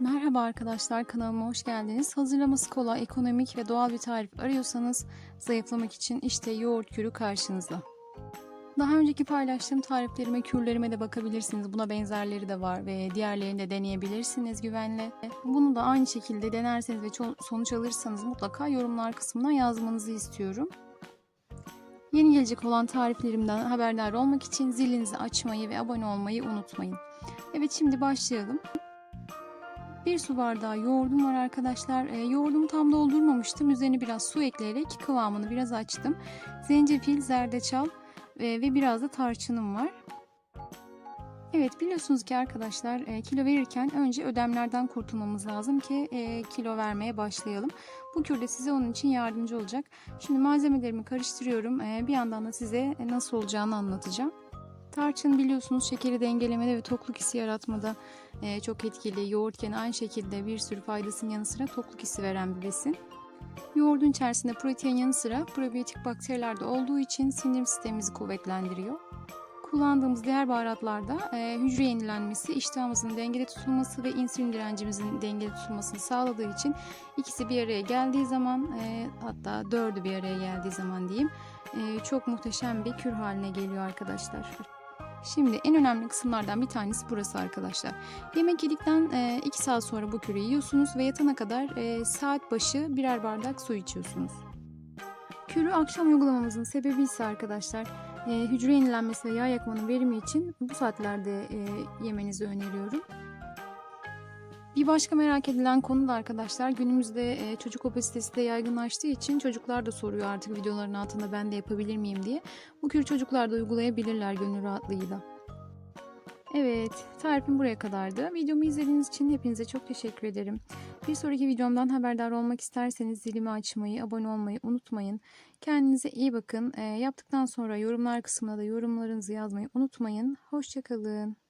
Merhaba arkadaşlar kanalıma hoş geldiniz. Hazırlaması kolay, ekonomik ve doğal bir tarif arıyorsanız zayıflamak için işte yoğurt kürü karşınızda. Daha önceki paylaştığım tariflerime, kürlerime de bakabilirsiniz. Buna benzerleri de var ve diğerlerini de deneyebilirsiniz güvenle. Bunu da aynı şekilde denerseniz ve sonuç alırsanız mutlaka yorumlar kısmına yazmanızı istiyorum. Yeni gelecek olan tariflerimden haberdar olmak için zilinizi açmayı ve abone olmayı unutmayın. Evet şimdi başlayalım. Bir su bardağı yoğurdum var arkadaşlar. E, yoğurdumu tam doldurmamıştım. Üzerine biraz su ekleyerek kıvamını biraz açtım. Zencefil, zerdeçal e, ve biraz da tarçınım var. Evet biliyorsunuz ki arkadaşlar e, kilo verirken önce ödemlerden kurtulmamız lazım ki e, kilo vermeye başlayalım. Bu kür de size onun için yardımcı olacak. Şimdi malzemelerimi karıştırıyorum. E, bir yandan da size nasıl olacağını anlatacağım. Tarçın biliyorsunuz şekeri dengelemede ve tokluk hissi yaratmada e, çok etkili. Yoğurtken aynı şekilde bir sürü faydasının yanı sıra tokluk hissi veren bir besin. Yoğurdun içerisinde protein yanı sıra probiyotik bakteriler de olduğu için sindirim sistemimizi kuvvetlendiriyor. Kullandığımız diğer baharatlarda e, hücre yenilenmesi, iştahımızın dengede tutulması ve insülin direncimizin dengede tutulmasını sağladığı için ikisi bir araya geldiği zaman e, hatta dördü bir araya geldiği zaman diyeyim e, çok muhteşem bir kür haline geliyor arkadaşlar. Şimdi en önemli kısımlardan bir tanesi burası arkadaşlar. Yemek yedikten 2 saat sonra bu kürü yiyorsunuz ve yatana kadar e, saat başı birer bardak su içiyorsunuz. Kürü akşam uygulamamızın sebebi ise arkadaşlar e, hücre yenilenmesi ve yağ yakmanın verimi için bu saatlerde e, yemenizi öneriyorum. Bir başka merak edilen konu da arkadaşlar günümüzde e, çocuk obezitesi de yaygınlaştığı için çocuklar da soruyor artık videoların altında ben de yapabilir miyim diye. Bu kür çocuklar da uygulayabilirler gönül rahatlığıyla. Evet, tarifim buraya kadardı. Videomu izlediğiniz için hepinize çok teşekkür ederim. Bir sonraki videomdan haberdar olmak isterseniz zilimi açmayı, abone olmayı unutmayın. Kendinize iyi bakın. E, yaptıktan sonra yorumlar kısmına da yorumlarınızı yazmayı unutmayın. Hoşçakalın.